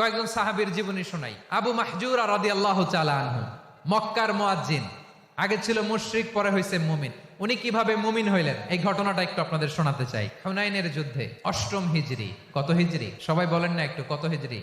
কয়েকজন সাহাবির জীবনী শোনাই। আবু মাহজুর আর রাদি আল্লাহ আনহু, মক্কার মোয়াজ্জিন। আগে ছিল মুশরিক, পরে হয়েছে মুমিন। উনি কীভাবে মুমিন হইলেন? এই ঘটনাটা একটু আপনাদের শোনাতে চাই। হুনাইনের যুদ্ধে অষ্টম হিজড়ি কত হিজড়ি সবাই বলেন না একটু, কত হিজরি?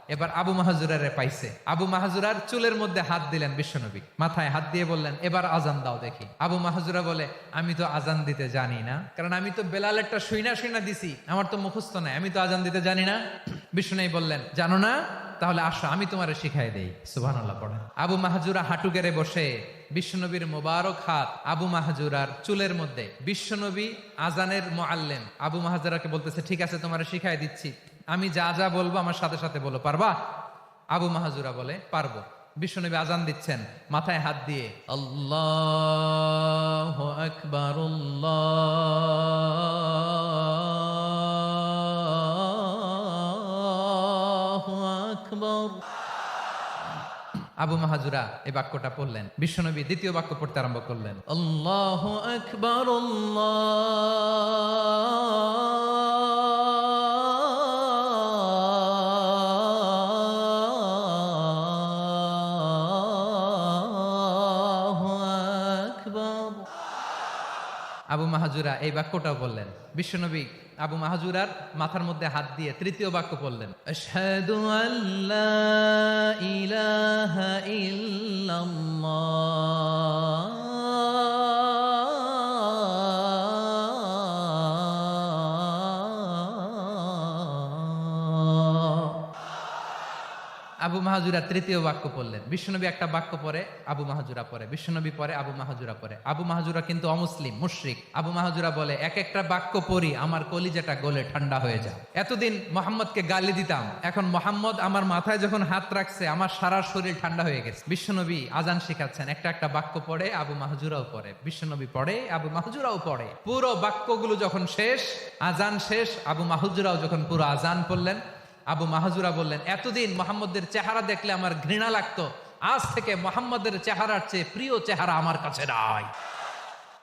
এবার আবু মাহাজুরারে পাইছে। আবু মাহাজুরার চুলের মধ্যে হাত দিলেন বিশ্বনবী। মাথায় হাত দিয়ে বললেন, এবার আজান দাও দেখি। আবু মাহাজুরা বলে, আমি তো আজান দিতে জানি না। কারণ আমি তো বেলালেরটা শুইনা শুইনা দিছি। আমার তো মুখস্থ নাই। আমি তো আজান দিতে জানি না। বিষ্ণু বললেন, জানো না? তাহলে আসো, আমি তোমারে শিখাই দেই। সুবাহ পড়ে আবু মাহাজুরা হাঁটু গেড়ে বসে বিশ্বনবীর মোবারক হাত আবু মাহাজুরার চুলের মধ্যে। বিশ্বনবী আজানের মোয়াল্লেম আবু মাহাজুরাকে বলতেছে, ঠিক আছে, তোমারে শিখাই দিচ্ছি। আমি যা যা বলব আমার সাথে সাথে বলো, পারবা? আবু মাহাজুরা বলে, পারব। বিশ্বনবী আজান দিচ্ছেন, মাথায় হাত দিয়ে, আল্লাহ আকবর আবু মাহাজুরা এই বাক্যটা পড়লেন। বিশ্বনবী দ্বিতীয় বাক্য পড়তে আরম্ভ করলেন, আল্লাহ আকবর আকবর মাহাজুরা এই বাক্যটা বললেন। বিশ্বনবী আবু মাহাজুরার মাথার মধ্যে হাত দিয়ে তৃতীয় বাক্য বললেন। ইলাহা ইল্লাল্লাহ। মাহাজুরা তৃতীয় বাক্য পড়লেন। বিশ্বনবী একটা বাক্য পরে আবু মাহাজুরা পরে বিশ্বনবী পরে আবু মাহাজুরা পরে আবু মাহাজুরা কিন্তু অমুসলিম, মুশরিক। আবু মাহাজুরা বলে, এক একটা বাক্য পড়ি, আমার কলিজাটা গলে ঠান্ডা হয়ে যায়। এতদিন মোহাম্মদকে গালি দিতাম, এখন মোহাম্মদ আমার মাথায় যখন হাত রাখছে, আমার সারা শরীর ঠান্ডা হয়ে গেছে। বিশ্বনবী আজান শিখাচ্ছেন, একটা একটা বাক্য পড়ে, আবু মাহাজুরাও পড়ে। বিশ্বনবী পড়ে, আবু মাহাজুরাও পড়ে। পুরো বাক্যগুলো যখন শেষ, আজান শেষ, আবু মাহুজুরাও যখন পুরো আজান পড়লেন আবু মাহাজুরা বললেন, এতদিন মোহাম্মদের চেহারা দেখলে আমার ঘৃণা লাগতো। আজ থেকে মোহাম্মদের চেহারার চেয়ে প্রিয় চেহারা আমার কাছে নাই।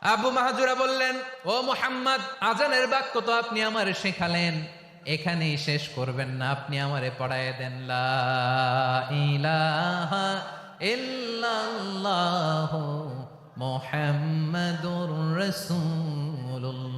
আবু মাহাজুরা বললেন, ও মোহাম্মদ, আজানের বাক্য তো আপনি আমারে শেখালেন। এখানেই শেষ করবেন না, আপনি আমারে পড়ায় দেন। লা ইলাহা ইল্লাল্লাহ মোহাম্মদুর রাসূলুল্লাহ।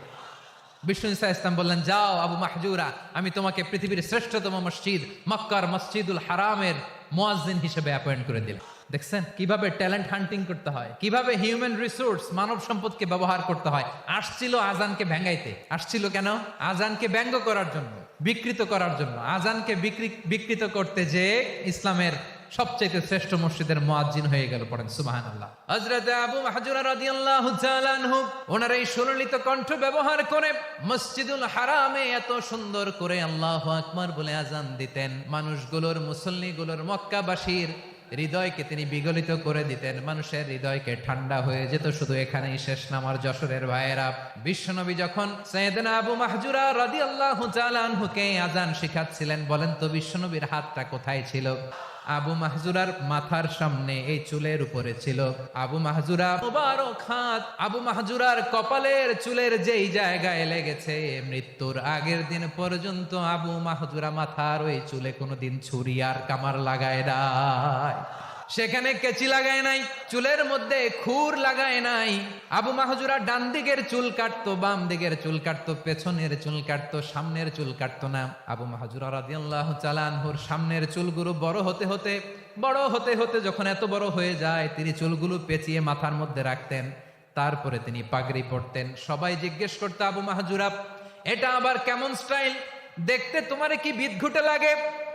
বিষ্ণু ইসা ইসলাম বললেন, যাও আবু মাহজুরা, আমি তোমাকে পৃথিবীর শ্রেষ্ঠতম মসজিদ, মক্কার মসজিদুল হারামের মোয়াজ্জিন হিসেবে অ্যাপয়েন্ট করে দিলেন দেখছেন? কীভাবে ট্যালেন্ট হান্টিং করতে হয়? কীভাবে হিউম্যান রিসোর্স মানব সম্পদকে ব্যবহার করতে হয়? আসছিল আজানকে ভেঙ্গাইতে। আসছিল কেন? আজানকে ব্যঙ্গ করার জন্য, বিকৃত করার জন্য। আজানকে বিকৃ- বিকৃত করতে যে ইসলামের সবচেয়ে শ্রেষ্ঠ মসজিদের মুয়াজ্জিন হয়ে গেল পড়েন, সুবহানাল্লাহ। হযরত আবু মাহজুরা রাদিয়াল্লাহু তাআলা আনহু, ওনার এই সুললিত কণ্ঠ ব্যবহার করে মসজিদুল হারামে এত সুন্দর করে আল্লাহু আকবার বলে আজান দিতেন। মানুষগুলোর, মুসল্লিগুলোর, মক্কাবাসীর হৃদয়কে তিনি বিগলিত করে দিতেন। মানুষের হৃদয়কে ঠান্ডা হয়ে যেত, শুধু এখানেই শেষ নামার যশোরের ভাইয়েরা। বিশ্বনবী যখন সৈয়দনা আবু মাহজুরা রাদিয়াল্লাহু তাআলা আনহুকে আজান শিখাচ্ছিলেন, বলেন, তো বিশ্বনবীর হাতটা কোথায় ছিল? আবু মাহজুরার মাথার সামনে এই চুলের উপরে ছিল। আবু মাহজুরা খাত আবু মাহজুরার কপালের চুলের যেই জায়গায় লেগেছে, মৃত্যুর আগের দিন পর্যন্ত আবু মাহজুরা মাথার ওই চুলে কোনোদিন ছুরি আর কামার লাগায় নাই। সেখানে কেচি লাগায় নাই, চুলের মধ্যে খুর লাগায় নাই। আবু মাহজুরা ডান দিকের চুল কাটতো, বাম দিকের চুল কাটতো, পেছনের চুল কাটতো, সামনের চুল কাটতো না। আবু মাহজুরা রাদিয়াল্লাহু তাআলা আনহুর সামনের চুলগুলো বড় হতে হতে, বড় হতে হতে যখন এত বড় হয়ে যায়, তিনি চুলগুলো পেঁচিয়ে মাথার মধ্যে রাখতেন। তারপরে তিনি পাগড়ি পরতেন। সবাই জিজ্ঞেস করতো, আবু মাহজুরা, এটা আবার কেমন স্টাইল? দেখতে তোমারে কি বিদঘুটে লাগে?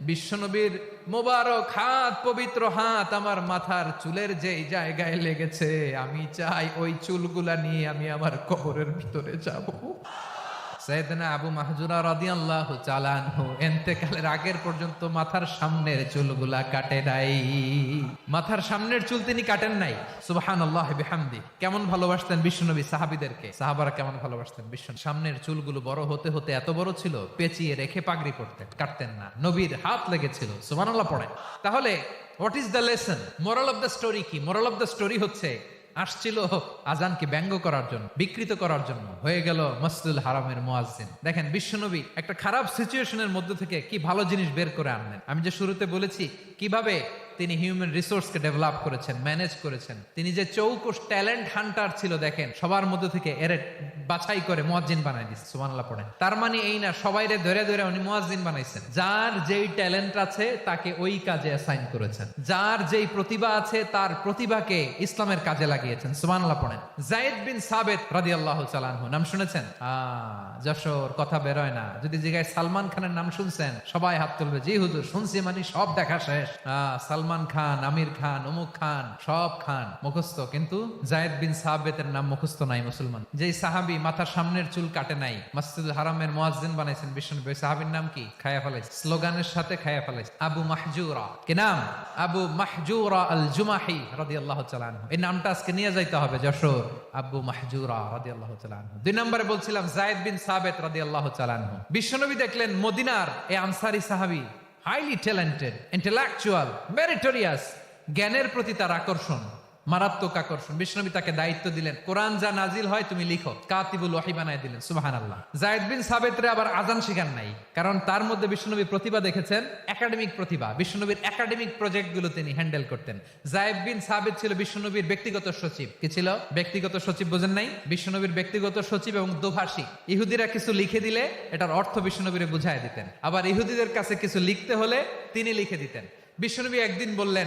বিশ্বনবীর মোবারক হাত, পবিত্র হাত আমার মাথার চুলের যেই জায়গায় লেগেছে, আমি চাই ওই চুলগুলা নিয়ে আমি আমার কবরের ভিতরে যাব। সৈয়দনা আবু মাহজুরা রাদিয়াল্লাহু তাআলা আনহু আগের পর্যন্ত মাথার সামনের চুলগুলা কাটে নাই। মাথার সামনের চুল তিনি কাটেন নাই। সুবহানাল্লাহি বিহামদি। কেমন ভালোবাসতেন বিশ্বনবী সাহাবীদেরকে? সাহাবারা কেমন ভালোবাসতেন বিশ্ব সামনের চুলগুলো বড় হতে হতে এত বড় ছিল, পেঁচিয়ে রেখে পাগড়ি পরতেন কাটতেন না। নবীর হাত লেগেছিল, সুবহানাল্লাহ পড়েন। তাহলে what is the lesson moral of the story কি? মোরাল অফ দ্য স্টোরি হচ্ছে আসছিল আজানকে ব্যঙ্গ করার জন্য, বিকৃত করার জন্য। হয়ে গেল মসজিদুল হারামের মোয়াজিন দেখেন, বিশ্বনবী একটা খারাপ সিচুয়েশনের মধ্যে থেকে কি ভালো জিনিস বের করে আনলেন? আমি যে শুরুতে বলেছি, কীভাবে তিনি হিউম্যান রিসোর্সকে ডেভেলপ করেছেন ম্যানেজ করেছেন। তিনি যে চৌকস ট্যালেন্ট হান্টার ছিল দেখেন সবার মধ্যে থেকে এর বাছাই করে মুয়াজ্জিন বানাই দিচ্ছে সুবহানাল্লাহ পড়েন। তার মানে এই না সবাইরে ধরে ধরে উনি মুয়াজ্জিন বানাইছেন। যার যেই ট্যালেন্ট আছে তাকে ওই কাজে অ্যাসাইন করেছেন। যার যেই প্রতিভা আছে তার প্রতিভাকে ইসলামের কাজে লাগিয়েছেন সুবহানাল্লাহ পড়েন। জায়েদ বিন সাবেত রাদিয়াল্লাহু তাআলা আনহু নাম শুনেছেন? আ যশোর কথা বেরোয় না। যদি জিগায় সালমান খানের নাম শুনছেন সবাই হাত তুলবে জি হুজুর শুনছি মানে সব দেখা শেষ। আহ, সালমান খান, আমির খান, অমুক খান, সব খান মুখস্থ। কিন্তু জায়েদ বিন সাহাবেতের নাম মুখস্থ নাই মুসলমান। যেই সাহাবি মাথার সামনের চুল কাটে নাই, মসজিদুল হারামের মুয়াজ্জিন বানাইছেন বিষ্ণু সাহাবির নাম কি? খায়া ফেলাইছে। স্লোগানের সাথে খায়া ফেলাইছে। আবু মাহজুরা। কি নাম? আবু মাহজুরা আল জুমাহি তাআলা আনহু। এই নামটা আজকে নিয়ে যাইতে হবে যশোর। আবু মাহজুরা তাআলা আনহু। দুই নম্বরে বলছিলাম, জায়েদ বিন সাবেত তাআলা আনহু। বিশ্বনবী দেখলেন মদিনার এই আনসারি সাহাবী হাইলি ট্যালেন্টেড ইন্টেলেকচুয়াল মেরিটোরিয়াস জ্ঞানের প্রতি তার আকর্ষণ। মারাত্মক আকর্ষণ। বিষ্ণবী তাকে দায়িত্ব দিলেন। কোরআন যা নাজিল হয় তুমি লিখো। কাতিবুল ওয়াহি বানায় দিলেন। সুবাহান আল্লাহ জায়দ বিন সাবেতরে আবার আজান শিখান নাই। কারণ তার মধ্যে বিষ্ণনবী প্রতিভা দেখেছেন, একাডেমিক প্রতিভা। বিষ্ণনবীর একাডেমিক প্রজেক্টগুলো তিনি হ্যান্ডেল করতেন। জায়দ বিন সাবেত ছিল বিষ্ণনবীর ব্যক্তিগত সচিব। কি ছিল? ব্যক্তিগত সচিব বোঝেন নাই? বিষ্ণনবীর ব্যক্তিগত সচিব এবং দোভাষী। ইহুদিরা কিছু লিখে দিলে এটার অর্থ বিষ্ণনবীরে বুঝায় দিতেন। আবার ইহুদিদের কাছে কিছু লিখতে হলে তিনি লিখে দিতেন। বিষ্ণনবী একদিন বললেন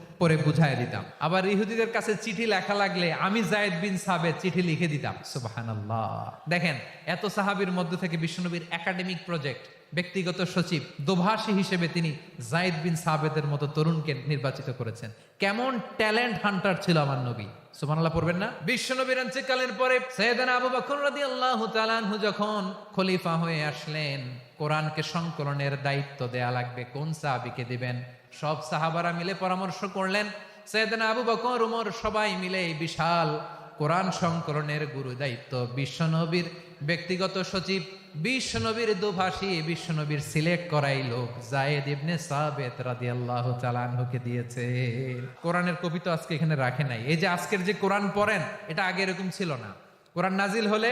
পরে বুঝাই দিতাম। আবার ইহুদিদের কাছে চিঠি লেখা লাগলে আমি জায়েদ বিন সাবেদ চিঠি লিখে দিতাম। সুবহানাল্লাহ। দেখেন, এত সাহাবীর মধ্য থেকে বিশ্বনবীর একাডেমিক প্রজেক্ট, ব্যক্তিগত সচিব, দোভাষী হিসেবে তিনি জায়েদ বিন সাবেদের মতো তরুণকে নির্বাচিত করেছেন। কেমন ট্যালেন্ট হান্টার ছিল আমার নবী। সুবহানাল্লাহ পড়বেন না? বিশ্বনবীর অঞ্চকালের পরে সৈয়দনা আবু বকর রাদিয়াল্লাহু তাআলা আনহু যখন খলিফা হয়ে আসলেন, কোরআনকে সংকলনের দায়িত্ব দেয়া লাগবে, কোন সাহাবীকে দিবেন? সব সাহাবারা মিলে পরামর্শ করলেন, সৈয়দনা আবু বকর উমর সবাই মিলে এই বিশাল কোরআন সংকলনের গুরু দায়িত্ব। বিশ্বনবীর ব্যক্তিগত সচিব বিশ্বনবীর দুভাষী বিশ্বনবীর সিলেক্ট করাই লোক জায়েদ ইবনে সাবেত রাদিয়াল্লাহু তাআলা আনহুকে দিয়েছে। কোরআনের কপি তো আজকে এখানে রাখে নাই। এই যে আজকের যে কোরআন পড়েন, এটা আগে এরকম ছিল না। কোরআন নাজিল হলে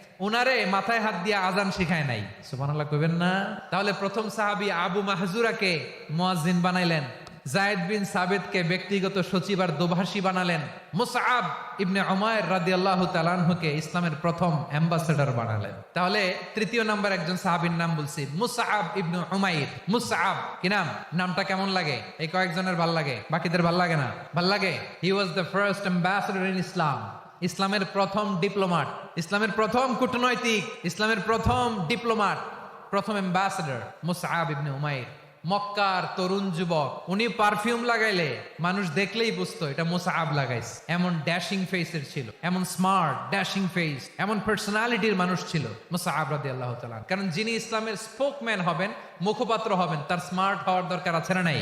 উনারে মাথায় হাত দিয়ে আজান শিখায় নাই। সুবহানাল্লাহ কইবেন না। তাহলে প্রথম সাহাবী আবু মাহজুরাকে মুয়াজ্জিন বানাইলেন। জায়েদ বিন সাবেদকে ব্যক্তিগত সচিব আর দোভাষী বানালেন। মুসআব ইবনে উমায়ের রাদিয়াল্লাহু তাআলাকে ইসলামের প্রথম অ্যাম্বাসেডর বানালেন। তাহলে তৃতীয় নাম্বার একজন সাহাবীর নাম বলছি মুসআব ইবনে উমাইর। মুসআব কি নাম? নামটা কেমন লাগে? এই কয়েকজনের ভালো লাগে? বাকিদের ভালো লাগে না? ভালো লাগে? He was the first ambassador in Islam ইসলামের প্রথম ডিপ্লোমাট, ইসলামের প্রথম কূটনৈতিক, ইসলামের প্রথম ডিপ্লোমাট, প্রথম অ্যাম্বাসেডর মুসআব ইবনে উমাইর। মক্কার তরুণ যুবক, উনি পারফিউম লাগাইলে মানুষ দেখলেই বুঝতো এটা মুসাআব লাগাইস এমন ড্যাশিং ফেসের ছিল, এমন স্মার্ট ড্যাশিং ফেস এমন পার্সোনালিটির মানুষ ছিল মুসাআব রাদিয়াল্লাহু তাআলা কারণ যিনি ইসলামের স্পোকম্যান হবেন, মুখপাত্র হবেন, তার স্মার্ট হওয়ার দরকার আছে না নাই?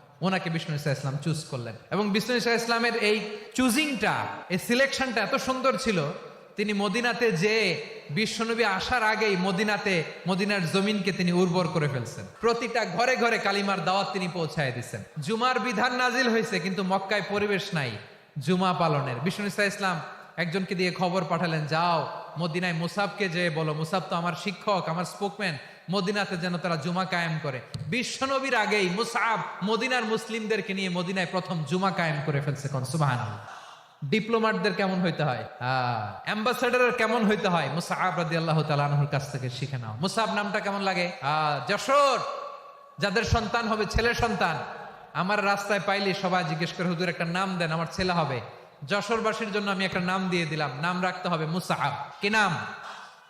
ওনাকে বিষ্ণু ইসা ইসলাম চুজ করলেন। এবং বিষ্ণু ইসা ইসলামের এই চুজিংটা এই সিলেকশনটা এত সুন্দর ছিল, তিনি মদিনাতে যে বিশ্বনবী আসার আগেই মদিনাতে, মদিনার জমিনকে তিনি উর্বর করে ফেলছেন। প্রতিটা ঘরে ঘরে কালিমার দাওয়াত তিনি পৌঁছায় দিচ্ছেন। জুমার বিধান নাজিল হয়েছে, কিন্তু মক্কায় পরিবেশ নাই, জুমা পালনের। বিষ্ণু ইসা ইসলাম একজনকে দিয়ে খবর পাঠালেন, যাও, মদিনায় মুসাবকে যে বলো, মুসাব তো আমার শিক্ষক, আমার স্পোকম্যান মদিনাতে যেন তারা জুমা কায়েম করে। বিশ্বনবীর আগেই মুসাব মদিনার মুসলিমদেরকে নিয়ে মদিনায় প্রথম জুমা কায়েম করে ফেলছে কোন সুবাহান ডিপ্লোমাটদের কেমন হইতে হয়? অ্যাম্বাসেডারের কেমন হইতে হয়? মুসাব রাদি আল্লাহ তালাহুর কাছ থেকে শিখে নাও। মুসাব নামটা কেমন লাগে? আহ, যশোর। যাদের সন্তান হবে ছেলে সন্তান। আমার রাস্তায় পাইলে সবাই জিজ্ঞেস করে হুজুর একটা নাম দেন আমার ছেলে হবে। যশোরবাসীর জন্য আমি একটা নাম দিয়ে দিলাম। নাম রাখতে হবে মুসাহাব কি নাম?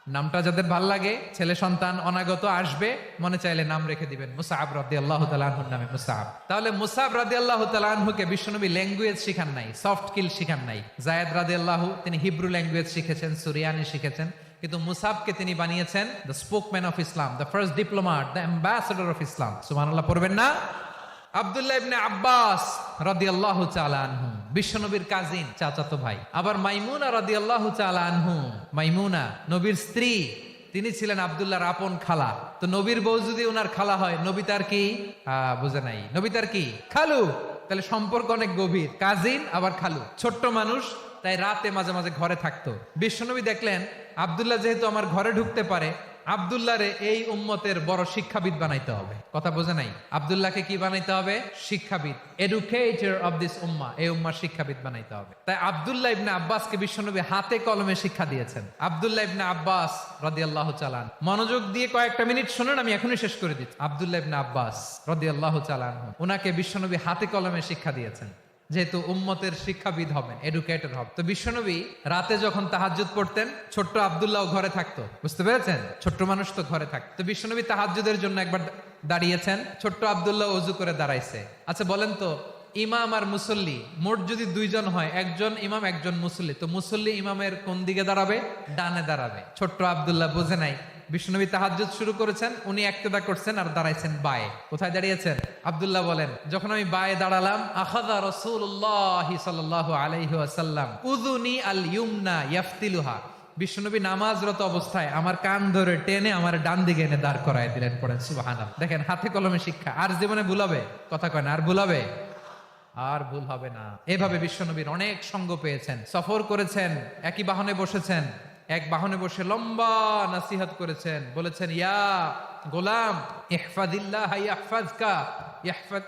নামটা যাদের ভালো লাগে, ছেলে সন্তান অনাগত আসবে, মনে চাইলে নাম রেখে দিবেন। মুসাহাব রাদি আল্লাহ তালাহুর নামে মুসাহাব তাহলে মুসাহাব রাদি আল্লাহ তালাহুকে বিশ্বনবী ল্যাঙ্গুয়েজ শিখান নাই সফট কিল শিখান নাই। জায়দ রাদি আল্লাহ তিনি হিব্রু ল্যাঙ্গুয়েজ শিখেছেন, সুরিয়ানি শিখেছেন। কিন্তু মুসাবকে তিনি বানিয়েছেন the spokesman of Islam the first diplomat the ambassador of Islam সুবহানাল্লাহ, পড়বেন না? আব্দুল্লাহ ইবনে আব্বাস রাদিয়াল্লাহু তাআলা আনহু, বিশ্বনবীর কাজিন চাচাতো ভাই। আবার মাইমুনা রাদিয়াল্লাহু তাআলা আনহু, মাইমুনা, নবীর স্ত্রী, তিনি ছিলেন আব্দুল্লাহর আপন খালা। তো নবীর বউ যদি ওনার খালা হয়, নবী তার কি? বুঝে নাই। নবী তার কি? খালু। তাহলে সম্পর্ক অনেক গভীর। কাজিন আবার খালু। ছোট্ট মানুষ, তাই রাতে মাঝে মাঝে ঘরে থাকতো। বিশ্বনবী দেখলেন, আব্দুল্লাহ যেহেতু আমার ঘরে ঢুকতে পারে আবদুল্লাহরে এই উম্মতের বড় শিক্ষাবিদ বানাইতে হবে। কথা বোঝে নাই? আবদুল্লাহকে কি বানাইতে হবে? শিক্ষাবিদ। এডুকেটর অফ দিস উম্মা এই উম্মার শিক্ষাবিদ বানাইতে হবে। তাই আবদুল্লাহ ইবনে আব্বাসকে বিশ্বনবী হাতে কলমে শিক্ষা দিয়েছেন। আবদুল্লাহ ইবনে আব্বাস রাদিয়াল্লাহু চালান মনোযোগ দিয়ে কয়েকটা মিনিট শুনুন, আমি এখনই শেষ করে দিচ্ছি। আবদুল্লাহ ইবনে আব্বাস রাদিয়াল্লাহু চালান ওনাকে বিশ্বনবী হাতে কলমে শিক্ষা দিয়েছেন। যেহেতু উম্মতের শিক্ষাবিদ হবেন এডুকেটর হবেন। তো বিশ্বনবী রাতে যখন তাহাজ্জুদ পড়তেন, ছোট্ট আব্দুল্লাহ ঘরে থাকতো। বুঝতে পেরেছেন? ছোট্ট মানুষ তো ঘরে থাকতো। তো বিশ্বনবী তাহাজ্জুদের জন্য একবার দাঁড়িয়েছেন। ছোট্ট আব্দুল্লাহ অজু করে দাঁড়াইছে। আচ্ছা বলেন তো, ইমাম আর মুসল্লি, মোট যদি দুইজন হয়, একজন ইমাম, একজন মুসল্লি, তো মুসল্লি ইমামের কোন দিকে দাঁড়াবে? ডানে দাঁড়াবে। ছোট্ট আব্দুল্লাহ বুঝে নাই। বিষ্ণুনবী তাহাজ্জুদ শুরু করেছেন, উনি একতেদা করছেন আর দাঁড়াইছেন বায়ে। কোথায় দাঁড়িয়েছেন? আব্দুল্লাহ বলেন, যখন আমি বায়ে দাঁড়ালাম আখাদা রাসূলুল্লাহ সাল্লাল্লাহু আলাইহি ওয়াসাল্লাম, উযুনি আল ইউমনা ইয়াফতিলুহা। বিষ্ণুনবী নামাজরত অবস্থায় আমার কান ধরে টেনে আমার ডান দিকে এনে দাঁড় করায় দিলেন, পড়েন, সুবহানাল্লাহ। দেখেন, হাতে কলমে শিক্ষা। আর জীবনে ভুলাবে কথা কয় না, আর ভুলাবে আর ভুল হবে না। এভাবে বিশ্বনবীর অনেক সঙ্গ পেয়েছেন, সফর করেছেন, একই বাহনে বসেছেন। এক বাহনে বসে লম্বা নাসিহাত করেছেন। বলেছেন, ইয়া গোলাম, ইহফাদিল্লাহ ইহফাদ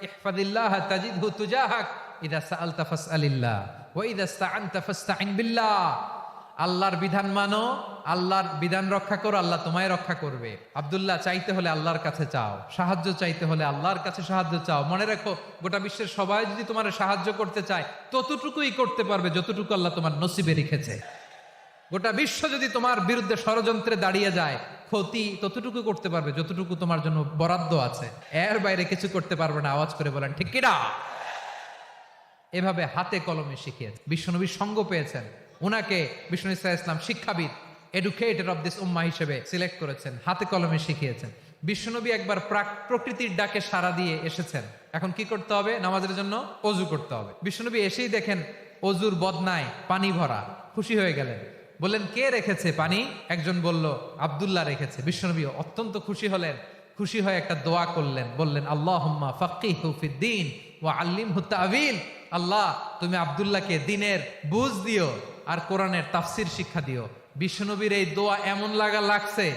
ইহফাদিল্লাহ তাজিদহু তুজাহাক, ইদা সাআলতা ফাসআলিল্লাহ, ওয়া ইদা ইসতাআনতা বিল্লাহ। আল্লাহর বিধান মানো, আল্লাহর বিধান রক্ষা করো, আল্লাহ তোমায় রক্ষা করবে। আব্দুল্লাহ, চাইতে হলে আল্লাহর কাছে চাও। সাহায্য চাইতে হলে আল্লাহর কাছে সাহায্য চাও। মনে রাখো, গোটা বিশ্বের সবাই যদি তোমার সাহায্য করতে চায়, ততটুকুই করতে পারবে, যতটুকু আল্লাহ তোমার নসিবে রেখেছে। গোটা বিশ্ব যদি তোমার বিরুদ্ধে ষড়যন্ত্রে দাঁড়িয়ে যায়, ক্ষতি ততটুকু করতে পারবে, যতটুকু তোমার জন্য বরাদ্দ আছে। এর বাইরে কিছু করতে পারবে না, আওয়াজ করে বলেন, ঠিক কিনা এভাবে হাতে কলমে শিখিয়েছে বিশ্বনবী সঙ্গ পেয়েছেন। উনাকে বিষ্ণু ইসা ইসলাম শিক্ষাবিদ এডুকেটেড অফ দিস উম্মা হিসেবে সিলেক্ট করেছেন, হাতে কলমে শিখিয়েছেন। বিশ্বনবী একবার প্রাক- প্রকৃতির ডাকে সাড়া দিয়ে এসেছেন। এখন কি করতে হবে? নামাজের জন্য অজু করতে হবে। বিশ্বনবী এসেই দেখেন অজুর বদনায় পানি ভরা, খুশি হয়ে গেলেন। বললেন, কে রেখেছে পানি? একজন বলল, আব্দুল্লাহ রেখেছে। বিশ্বনবী অত্যন্ত খুশি হলেন। খুশি হয়ে একটা দোয়া করলেন, বললেন আল্লাহ ফাকিহু ফিদ্দিন ও আল্লিম তাবিল আল্লাহ, তুমি আব্দুল্লাহকে দিনের বুঝ দিও আর কোরআনের তাফসির শিক্ষা দিও। বিশ্বনবীর এই দোয়া এমন লাগা লাগছে,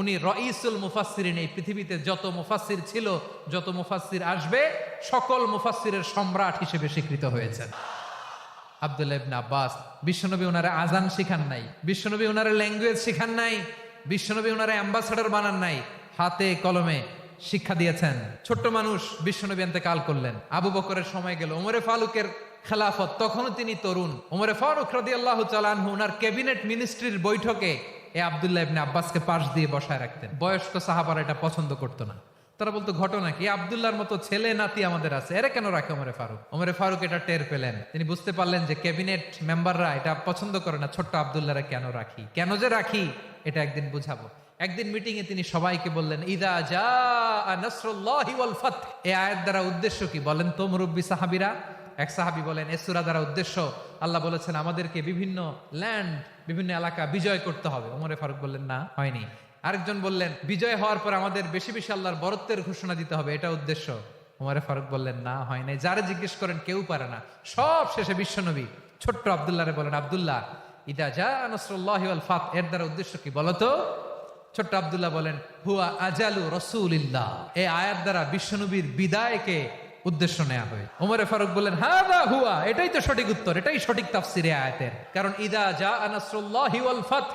উনি রঈসুল মুফাসসিরিন, এই পৃথিবীতে যত মুফাসসির ছিল, যত মুফাসসির আসবে, সকল মুফাসসিরের সম্রাট হিসেবে স্বীকৃত হয়েছেন। আব্দুল্লাহ ইবনে আব্বাস, বিশ্বনবী ওনারা আজান শিখান নাই, বিশ্বনবী ওনারা ল্যাঙ্গুয়েজ শিখান নাই, বিশ্বনবী ওনারা অ্যাম্বাসাডার বানান নাই, হাতে কলমে শিক্ষা দিয়েছেন। ছোট্ট মানুষ বিশ্বনবী কাল করলেন। আবু বকরের সময় গেল, ওমরে ফালুকের খেলাফত, তখনও তিনি তরুণ। ওমরে ফারুক রাদি আল্লাহ চালানহু ওনার ক্যাবিনেট মিনিস্ট্রির বৈঠকে এ আব্দুল্লাহ ইবনে আব্বাসকে পাশ দিয়ে বসায় রাখতেন। বয়স্ক সাহাবার এটা পছন্দ করতো না। তারা বলতো ঘটনা কি আবদুল্লাহর মতো ছেলে, নাতি আমাদের আছে। এরা কেন রাখে ওমরে ফারুক? ওমরে ফারুক এটা টের পেলেন। তিনি বুঝতে পারলেন যে ক্যাবিনেট মেম্বাররা এটা পছন্দ করে না। ছোট্ট আবদুল্লাহরা কেন রাখি? কেন যে রাখি? এটা একদিন বুঝাবো। একদিন মিটিং এ তিনি সবাইকে বললেন, ইদা যা এই আয়াত দ্বারা উদ্দেশ্য কি? বলেন তো মুরব্বী সাহাবীরা। এক সাহাবী বলেন, এ সূরা দ্বারা উদ্দেশ্য, আল্লাহ বলেছেন আমাদেরকে বিভিন্ন ল্যান্ড বিভিন্ন এলাকা বিজয় করতে হবে। ওমরে ফারুক বললেন, না, হয়নি। আরেকজন বললেন, বিজয় হওয়ার পর আমাদের বেশি বেশি আল্লাহর বরত্বের ঘোষণা দিতে হবে, এটা উদ্দেশ্য। ওমরে ফারুক বললেন, না, হয় নাই। যারা জিজ্ঞেস করেন, কেউ পারে না। সব শেষে বিশ্বনবী ছোট্ট আবদুল্লাহরে বলেন, আব্দুল্লাহ, ইদা যা নসরুল্লাহ ফাত। এর দ্বারা উদ্দেশ্য কি বলতো ছোট্ট আব্দুল্লাহ বলেন, হুয়া আজালু রসুলিল্লাহ। এই আয়াত দ্বারা বিশ্বনবীর বিদায়কে উদ্দেশ্য নেওয়া হয়। ওমরে ফারুক বললেন হ্যাঁ বা হুয়া। এটাই তো সঠিক উত্তর, এটাই সঠিক তাফসিরে আয়াতের। কারণ, ইদা যা আনাসরুল্লাহি ওয়াল ফাত।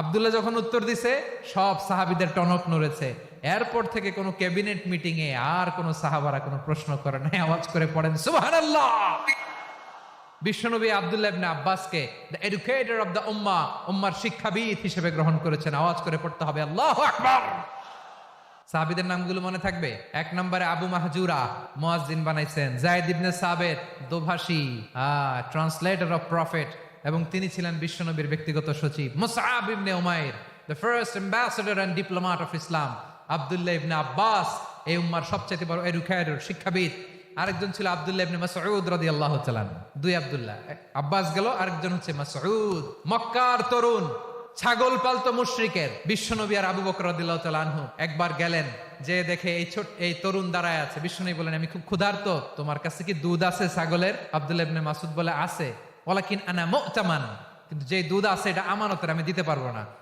আবদুল্লাহ যখন উত্তর দিছে, সব সাহাবিদের টনক নড়েছে। এরপর থেকে কোনো ক্যাবিনেট মিটিং এ আর কোন সাহাবারা কোনো প্রশ্ন করে নাই, আওয়াজ করে পড়েন, সুবহানাল্লাহ! বিশ্বনবী Abdullah ibn আব্বাসকে the educator of the Ummah উম্মার শিক্ষাবিদ হিসেবে গ্রহণ করেছেন। আওয়াজ করে পড়তে হবে, আল্লাহ আকবার! সাহাবিদের নামগুলো মনে থাকবে? এক নম্বরে আবু মাহজুরা মুয়াজ্জিন বানাইছেন, জায়েদ ইবনে সাবেত, দোভাষী ট্রান্সলেটর অফ প্রফেট এবং তিনি ছিলেন বিশ্বনবীর ব্যক্তিগত সচিব। মুসআব ইবনে Umair the first ambassador and diplomat of Islam Abdullah ইবনে আব্বাস, এই উম্মার সবচেয়ে বড় এডুকেটর শিক্ষাবিদ। আরেকজন ছিল আব্দুল্লাহ ইবনে মাসউদ রাদিয়াল্লাহু তাআলা দুই আব্দুল্লাহ, আব্বাস গেল, আরেকজন হচ্ছে মাসউদ। মক্কার তরুণ ছাগল পালতো মুশরিকের, বিশ্বনবী আর আবু বকর রাদিয়াল্লাহু তাআলা আনহু একবার গেলেন, যে দেখে এই ছোট, এই তরুণ দাঁড়ায় আছে। বিশ্বনবী বলেন, আমি খুব ক্ষুধার্ত, তোমার কাছে কি দুধ আছে ছাগলের? আব্দুল্লাহ ইবনে মাসুদ বলে, আছে। ওয়ালাকিন আনা মুতামান। কিন্তু যে দুধ আছে এটা আমানতের আমি দিতে পারব না।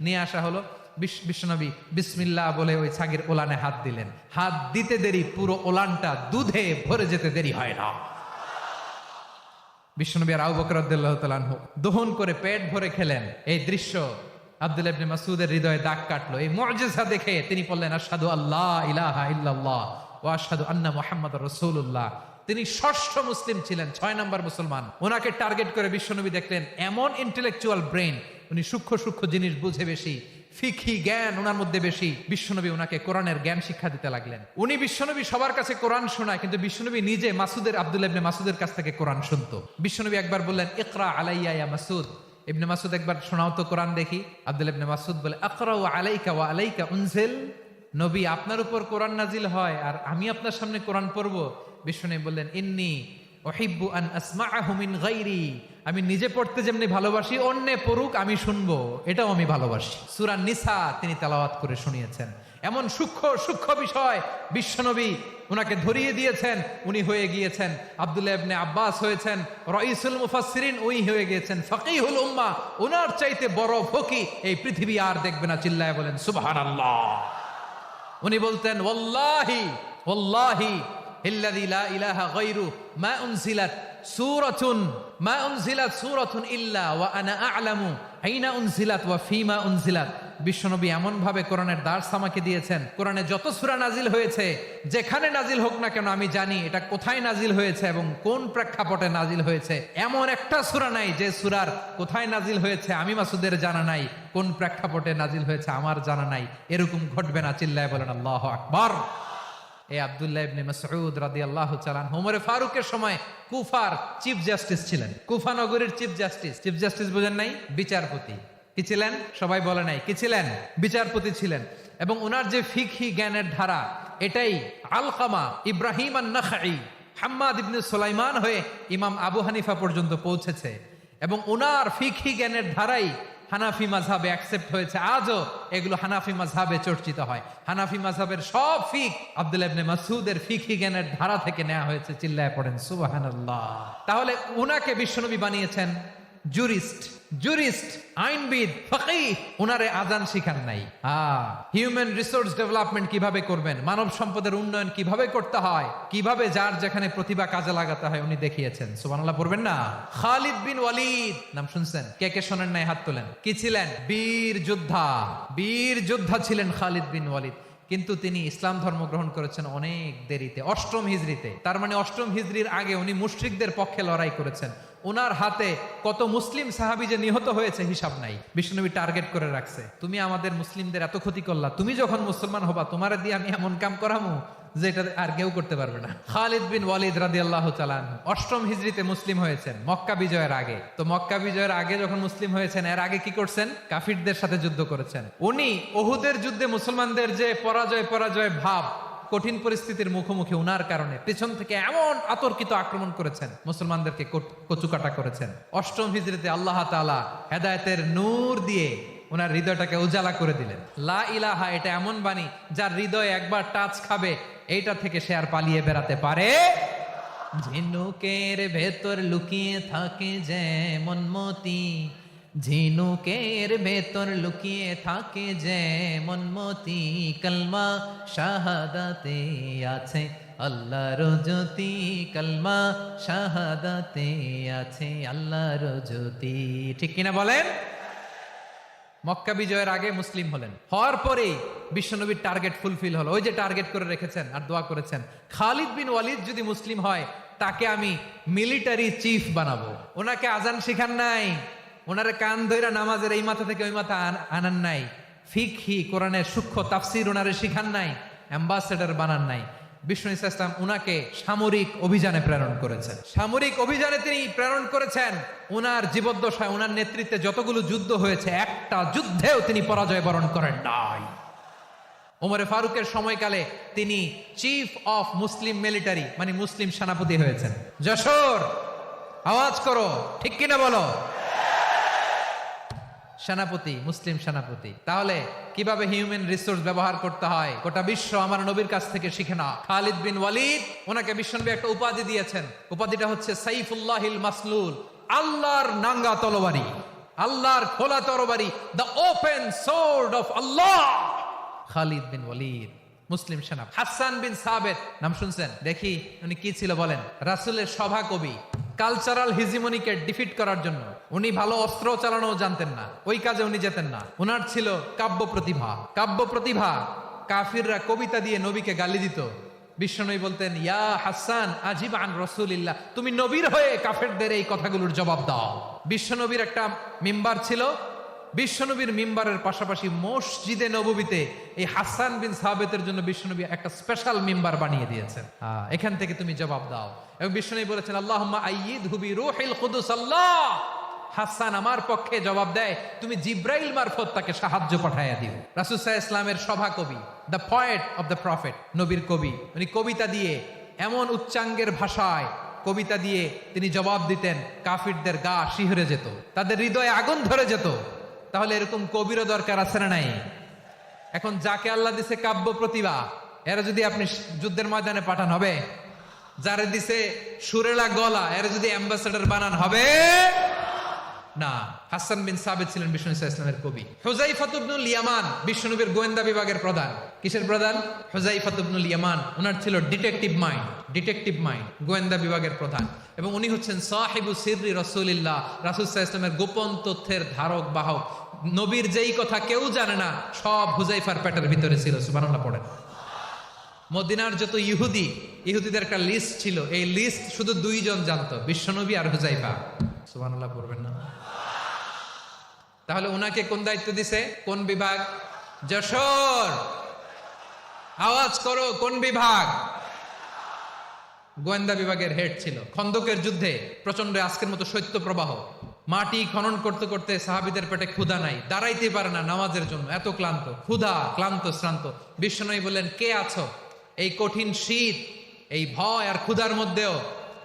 নিয়ে আসা হলো বিশ- বিশ্বনবী বিসমিল্লাহ বলে ওই ছাগির ওলানে হাত দিলেন। হাত দিতে দেরি, পুরো ওলানটা দুধে ভরে যেতে দেরি হয় না। বিশ্বনবী আর আবু বকর রাদিয়াল্লাহু দহন করে পেট ভরে খেলেন। এই দৃশ্য আব্দুল্লাহ ইবনে মাসউদের হৃদয়ে দাগ কাটলো। এই মুআজিজা দেখে তিনি বললেন, আশহাদু আল্লাহ ইলাহা ইল্লাল্লাহ ও আশহাদু আন্না মুহাম্মদ রাসূলুল্লাহ। তিনি ষষ্ঠ মুসলিম ছিলেন, ছয় নম্বর মুসলমান। ওনাকে টার্গেট করে বিশ্বনবী দেখলেন, এমন ইন্টেলেকচুয়াল ব্রেন উনি সূক্ষ্ম সূক্ষ্ম জিনিস বুঝে বেশি ফিকি জ্ঞান ওনার মধ্যে বেশি। বিশ্বনবী ওনাকে কোরআনের জ্ঞান শিক্ষা দিতে লাগলেন। উনি বিশ্বনবী সবার কাছে কোরআন শোনায়, কিন্তু বিশ্বনবী নিজে মাসুদের আব্দুল ইবনে মাসুদের কাছ থেকে কোরআন শুনতো। বিশ্বনবী একবার বললেন, ইকরা আলাইয়া ইয়া মাসুদ। ইবনে মাসুদ একবার, শোনাও তো কোরআন দেখি। আব্দুল ইবনে মাসুদ বলে আকরা ও আলাইকা ওয়া আলাইকা উনজিল। নবী, আপনার উপর কোরআন নাজিল হয় আর আমি আপনার সামনে কোরআন পড়ব। বিশ্বনবী বললেন, ইন্নি ওহিব্বু আন আসমাআহু মিন গায়রি। আমি নিজে পড়তে যেমনি ভালোবাসি, অন্যে পড়ুক, আমি শুনব। এটাও আমি ভালোবাসি। সূরা নিসা তিনি তেলাওয়াত করে শুনিয়েছেন। এমন সূক্ষ্ম সূক্ষ্ম বিষয় বিশ্বনবী উনাকে ধরিয়ে দিয়েছেন, উনি হয়ে গিয়েছেন, আব্দুল্লাহ আব্বাস হয়েছেন, রইসুল মুফাসসিরিন উই হয়ে গিয়েছেন, ফকিহুল উম্মাহ। ওনার চাইতে বড় ফকি এই পৃথিবী আর দেখবে না, চিল্লায় বলেন, সুবহানাল্লাহ। উনি বলতেন ওল্লাহি ওল্লাহি হিল্লাদি লা ইলাহা গায়রু, মা উনজিলাত সূরাতুন, মা উনজিলাত সূরাতুন ইল্লা ওয়া আনা আ'লামু আইনা উনজিলাত ওয়া ফিমা উনজিলাত। বিশ্বনবী এমন ভাবে কোরআনের দার্স আমাকে দিয়েছেন। কোরআনে যত সুরা নাজিল হয়েছে, যেখানে নাজিল হোক না কেন আমি জানি এটা কোথায় নাজিল হয়েছে এবং কোন প্রেক্ষাপটে নাজিল হয়েছে। এমন একটা সুরা নাই যে সুরার কোথায় নাজিল হয়েছে আমি মাসুদের জানা নাই, কোন প্রেক্ষাপটে নাজিল হয়েছে আমার জানা নাই। এরকম ঘটবে না, চিল্লায় বলেন আল্লাহ আকবার। এই আব্দুল্লাহ ইবনে মাসউদ রাদিয়াল্লাহু তাআলা ওমর ফারুকের সময় কুফার চিফ জাস্টিস ছিলেন। কুফা নগরীর চিফ জাস্টিস। চিফ জাস্টিস বুঝেন নাই? বিচারপতি। কি ছিলেন? সবাই বলে নাই। কি ছিলেন? বিচারপতি ছিলেন। এবং ওনার যে ফিকহি জ্ঞানের ধারা, এটাই আলকামা ইব্রাহিম আন নাখাই হাম্মাদ ইবনে সুলাইমান হয়ে ইমাম আবু হানিফা পর্যন্ত পৌঁছেছে। এবং ওনার ফিকহি জ্ঞানের ধারাই হানাফি মাঝহাবে অ্যাকসেপ্ট হয়েছে। আজও এগুলো হানাফি মাঝহাবে চর্চিত হয়। হানাফি মাঝহাবের সব ফিক আব্দুল মাসুদের ফিকি জ্ঞানের ধারা থেকে নেওয়া হয়েছে। চিল্লায় পড়েন সুবাহ তাহলে উনাকে বিশ্বনবী বানিয়েছেন জুরিস্ট জুরিস্ট আইনবিদ, ফকিহ, উনারে আজান শিখান নাই। হিউম্যান রিসোর্স ডেভেলপমেন্ট কীভাবে করবেন? মানব সম্পদের উন্নয়ন কীভাবে করতে হয়? কীভাবে যার যেখানে প্রতিভা কাজে লাগাতে হয় উনি দেখিয়েছেন। সুবহানাল্লাহ, পড়বেন না? খালিদ বিন ওয়ালিদ, নাম শুনছেন? কে কে শোনেন নাই, হাত তোলেন। কি ছিলেন? বীর যোদ্ধা। বীর যোদ্ধা ছিলেন খালিদ বিন ওয়ালিদ। কিন্তু তিনি ইসলাম ধর্ম গ্রহণ করেছেন অনেক দেরিতে, অষ্টম হিজড়িতে। তার মানে অষ্টম হিজড়ির আগে উনি মুশরিকদের পক্ষে লড়াই করেছেন। ওনার হাতে কত মুসলিম সাহাবি যে নিহত হয়েছে হিসাব নাই। বিষ্ণুনবী টার্গেট করে রাখছে। তুমি আমাদের মুসলিমদের এত ক্ষতি করলা, তুমি যখন মুসলমান হবা, তোমার দিয়ে আমি এমন কাম করামু যে এটা আর কেউ করতে পারবে না। খালিদ বিন ওয়ালিদ রাদি আল্লাহ চালান অষ্টম হিজড়িতে মুসলিম হয়েছেন, মক্কা বিজয়ের আগে। তো মক্কা বিজয়ের আগে যখন মুসলিম হয়েছেন, এর আগে কি করছেন? কাফিরদের সাথে যুদ্ধ করেছেন। উনি ওহুদের যুদ্ধে মুসলমানদের যে পরাজয় পরাজয় ভাব কঠিন পরিস্থিতির মুখোমুখি উনার কারণে পেছন থেকে এমন আতর্কিত আক্রমণ করেছেন, মুসলমানদেরকে কচুকাটা করেছেন। অষ্টম হিজড়িতে আল্লাহ তাআলা হেদায়তের নূর দিয়ে ওনার হৃদয়টাকে উজালা করে দিলেন। লা ইলাহা, এটা এমন বাণী যার হৃদয় একবার টাচ খাবে, এইটা থেকে সে আর পালিয়ে বেড়াতে পারে ঝিনুকের ভেতর লুকিয়ে থাকে যেমন মতি। ঝিনুকের ভেতর লুকিয়ে থাকে যে মতি কলমা, শাহাদাতে আছে আল্লাহর জ্যোতি। কলমা, শাহাদাতে আছে আল্লাহর জ্যোতি। ঠিক কিনা বলেন? মক্কা বিজয়ের আগে মুসলিম হলেন। হওয়ার পরেই বিশ্বনবীর টার্গেট ফুলফিল হলো। ওই যে টার্গেট করে রেখেছেন আর দোয়া করেছেন। খালিদ বিন ওয়ালিদ যদি মুসলিম হয়, তাকে আমি মিলিটারি চিফ বানাবো। ওনাকে আজান শিখান নাই। ওনারে কান ধইরা নামাজের এই মাথা থেকে ওই মাথা আন- আনান নাই। ফিকহি, কোরআনের সূক্ষ্ম তাফসির ওনারে শিখান নাই, অ্যাম্বাসেডার বানান নাই। বিষ্ণু ইসলাম উনাকে সামরিক অভিযানে প্রেরণ করেছেন। সামরিক অভিযানে তিনি প্রেরণ করেছেন, উনার জীবদ্দশায় উনার নেতৃত্বে যতগুলো যুদ্ধ হয়েছে, একটা যুদ্ধেও তিনি পরাজয় বরণ করেন নাই। ওমরে ফারুকের সময়কালে তিনি চিফ অফ মুসলিম মিলিটারি মানে মুসলিম সেনাপতি হয়েছেন। যশোর, আওয়াজ করো, ঠিক কিনা বলো? সেনাপতি, মুসলিম সেনাপতি। তাহলে কীভাবে হিউম্যান রিসোর্স ব্যবহার করতে হয়? গোটা বিশ্ব আমার নবীর কাছ থেকে শিখে না খালিদ বিন ওয়ালিদ, ওনাকে বিশ্বনবী একটা উপাধি দিয়েছেন। উপাধিটা হচ্ছে সাইফুল্লাহিল মাসলুল, আল্লাহর নাঙ্গা তরবারি আল্লাহর খোলা তরবারি the open sword of Allah Khalid bin Walid, মুসলিম সেনা হাসান বিন সাবেদ নাম শুনছেন? দেখি উনি কি ছিল বলেন। রাসুলের সভা কবি কালচারাল হিজিমনিকে ডিফিট করার জন্য উনি ভালো অস্ত্র চালানো জানতেন না, ওই কাজে উনি যেতেন না। ওনার ছিল কাব্য প্রতিভা। কাব্য প্রতিভা কাফিররা কবিতা দিয়ে নবীকে গালি দিত। বিশ্বনবী বলতেন, ইয়া হাসান আজিব আন রসুলিল্লাহ, তুমি নবীর হয়ে কাফেরদের এই কথাগুলোর জবাব দাও। বিশ্বনবীর একটা মেম্বার ছিল বিশ্বনবীর মিম্বারের পাশাপাশি মসজিদে নববীতে এই হাসান বিন সাহাবেতের জন্য বিশ্বনবী একটা স্পেশাল মিম্বার বানিয়ে দিয়েছেন। আহ, এখান থেকে তুমি জবাব দাও। এবং বিশ্বনবী বলেছেন আল্লাহ আইয়িদ হুবি রুহিল কুদুস আল্লাহ। হাসান আমার পক্ষে জবাব দেয় তুমি জিব্রাইল মারফত তাকে সাহায্য পাঠাইয়া দিও। রাসুসাহ ইসলামের সভা কবি the poet of the prophet নবীর কবি উনি কবিতা দিয়ে এমন উচ্চাঙ্গের ভাষায় কবিতা দিয়ে তিনি জবাব দিতেন কাফিরদের গা শিহরে যেত তাদের হৃদয়ে আগুন ধরে যেত। তাহলে এরকম কবিরও দরকার আছে না নাই? এখন যাকে আল্লাহ দিছে কাব্য প্রতিভা, এরা যদি আপনি যুদ্ধের ময়দানে পাঠান, হবে? যারা দিছে সুরেলা গলা, এরা যদি অ্যাম্বাসেডর বানান, হবে? না, হাসান বিন সাবেদ ছিলেন বিষ্ণু ইসলামের কবি। হোজাই ফাতুবনুল ইয়ামান বিষ্ণুনবীর গোয়েন্দা বিভাগের প্রধান। কিসের প্রধান? হোজাই ফাতুবনুল ইয়ামান ওনার ছিল ডিটেকটিভ মাইন্ড ডিটেকটিভ মাইন্ড, গোয়েন্দা বিভাগের প্রধান। এবং উনি হচ্ছেন সাহেবু সিররি রসুলিল্লাহ রাসুসাহ ইসলামের গোপন তথ্যের ধারক, বাহক। নবীর যেই কথা কেউ জানে না, সব হুজাইফার পেটের ভিতরে ছিল, সুবহানাল্লাহ পড়েন। মদিনার যত ইহুদি, ইহুদিদের একটা লিস্ট ছিল, এই লিস্ট শুধু দুইজন জানতো, বিশ্বনবী আর হুজাইফা সুবহানাল্লাহ, পড়বেন না। তাহলে ওনাকে কোন দায়িত্ব দিছে? কোন বিভাগ? যশোর। আওয়াজ করো, কোন বিভাগ? গোয়েন্দা বিভাগের হেড ছিল। খন্দকের যুদ্ধে প্রচণ্ড আজকের মতো শৈত্য প্রবাহ। মাটি খনন করতে করতে সাহাবিদের পেটে ক্ষুধা নাই। দাঁড়াইতে পারে না নামাজের জন্য। এত ক্লান্ত। ক্ষুধা, ক্লান্ত, শ্রান্ত। বিশ্বনবী বললেন, কে আছো? এই কঠিন শীত, এই ভয় আর ক্ষুধার মধ্যেও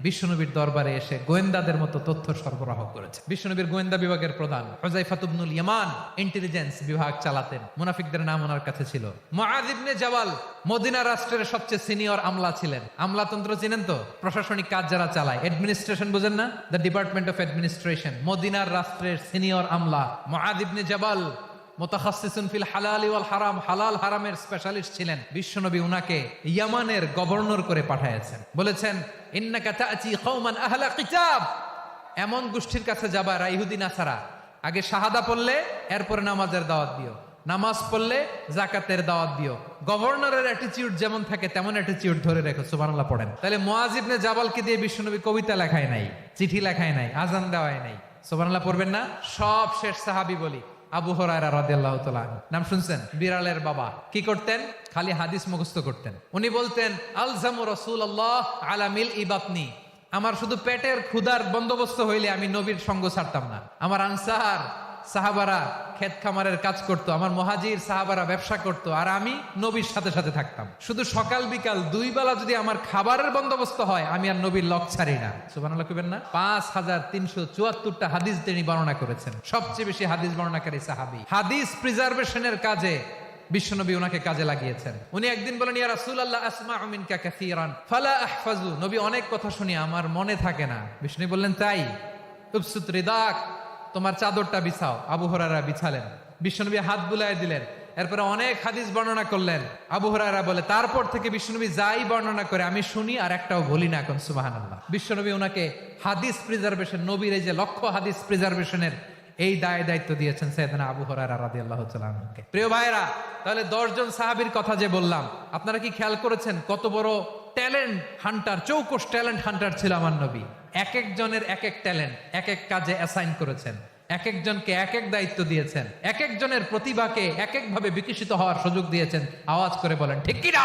বিশ্বনবীর দরবারে এসে গোয়েন্দাদের মতো তথ্য সরবরাহ করেছে। বিশ্বনবীর গোয়েন্দা বিভাগের প্রধান হোজাইফাতুবনুল ইয়ামান ইন্টেলিজেন্স বিভাগ চালাতেন। মুনাফিকদের নাম ওনার কাছে ছিল। মুআয ইবনে জাওয়াল মদিনা রাষ্ট্রের সবচেয়ে সিনিয়র আমলা ছিলেন। আমলাতন্ত্র চিনেন তো? প্রশাসনিক কাজ যারা চালায় অ্যাডমিনিস্ট্রেশন বোঝেন না? দ্য ডিপার্টমেন্ট অফ অ্যাডমিনিস্ট্রেশন মদিনার রাষ্ট্রের সিনিয়র আমলা মহাদিবনে জাবাল মোতাখাসিসুন ফিল হালালি ওয়াল হারাম। হালাল হারামের স্পেশালিস্ট ছিলেন বিশ্বনবী, উনাকে ইয়ামানের গভর্নর করে পাঠাইছেন বলেছেন, ইন্নাকা তাআতি কওমান আহলা কিতাব। এমন গোষ্ঠীর কাছে যাবা রাইহুদি নাসারা আগে শাহাদা পড়লে, এরপরে নামাজের দাওয়াত দিও। নামাজ পড়লে জাকাতের দাওয়াত দিও। গভর্নরের অ্যাটিটিউড যেমন থাকে, তেমন অ্যাটিটিউড ধরে রেখো। সুবহানাল্লাহ, পড়েন। তাহলে মুআজিবনে জাবালকে দিয়ে বিশ্বনবী কবিতা লেখায় নাই, চিঠি লেখায় নাই আজান দেওয়ায় নাই। সুবহানাল্লাহ, পড়বেন না? সব শেষ সাহাবী বলি। আবু হরায়রা রাদিয়াল্লাহু তাআলা নাম শুনছেন? বিড়ালের বাবা। কি করতেন? খালি হাদিস মুখস্থ করতেন। উনি বলতেন, আলজামু রাসূলুল্লাহ আলা মিল ইবাতনি আমার শুধু পেটের ক্ষুধার বন্দোবস্ত হইলে আমি নবীর সঙ্গ ছাড়তাম না। আমার আনসার সাহাবারা ক্ষেত খামারের কাজ করতো, আমার মহাজির সাহাবারা ব্যবসা করতো, আর আমি নবীর সাথে সাথে থাকতাম। শুধু সকাল বিকাল দুই বেলা যদি আমার খাবারের বন্দোবস্ত হয়, আমি আর নবীর লক ছাড়ি না। কইবেন না? পাঁচ হাজার তিনশো চুয়াত্তরটা হাদিস তিনি বর্ণনা করেছেন। সবচেয়ে বেশি হাদিস বর্ণনাকারী সাহাবি। হাদিস প্রিজার্ভেশনের কাজে বিশ্বনবী ওনাকে কাজে লাগিয়েছেন। উনি একদিন বলেন, ইয়া রাসূলুল্লাহ, আসমাউ মিনকা কাসীরান, ফালা আহফাজু। নবী অনেক কথা শুনি আমার মনে থাকে না। বিষ্ণু বললেন, তাই, উবসুত রিদাক। তোমার চাদরটা বিছাও। আবু হুরায়রা বিছালেন। বিশ্বনবী হাত বুলায় দিলেন। এরপরে অনেক হাদিস বর্ণনা করলেন। আবু হুরায়রা বলে, তারপর থেকে বিশ্বনবী যাই বর্ণনা করে, আমি শুনি আর একটাও বলি না এখন, সুবহানাল্লাহ। বিশ্বনবী ওনাকে হাদিস প্রিজার্ভেশন নবীর এই যে লক্ষ্য হাদিস প্রিজার্ভেশনের এই দায় দায়িত্ব দিয়েছেন সৈয়দনা আবু হরারা রাদিয়াল্লাহু তাআলা আনহুকে। প্রিয় ভাইরা তাহলে 10 জন সাহাবীর কথা যে বললাম, আপনারা কি খেয়াল করেছেন কত বড় ট্যালেন্ট হান্টার চৌকস ট্যালেন্ট হান্টার ছিল আমার নবী? এক একজনের এক এক ট্যালেন্ট, এক এক কাজে অ্যাসাইন করেছেন, এক একজনকে এক এক দায়িত্ব দিয়েছেন, এক একজনের প্রতিভাকে এক এক ভাবে বিকশিত হওয়ার সুযোগ দিয়েছেন। আওয়াজ করে বলেন, ঠিক কিনা?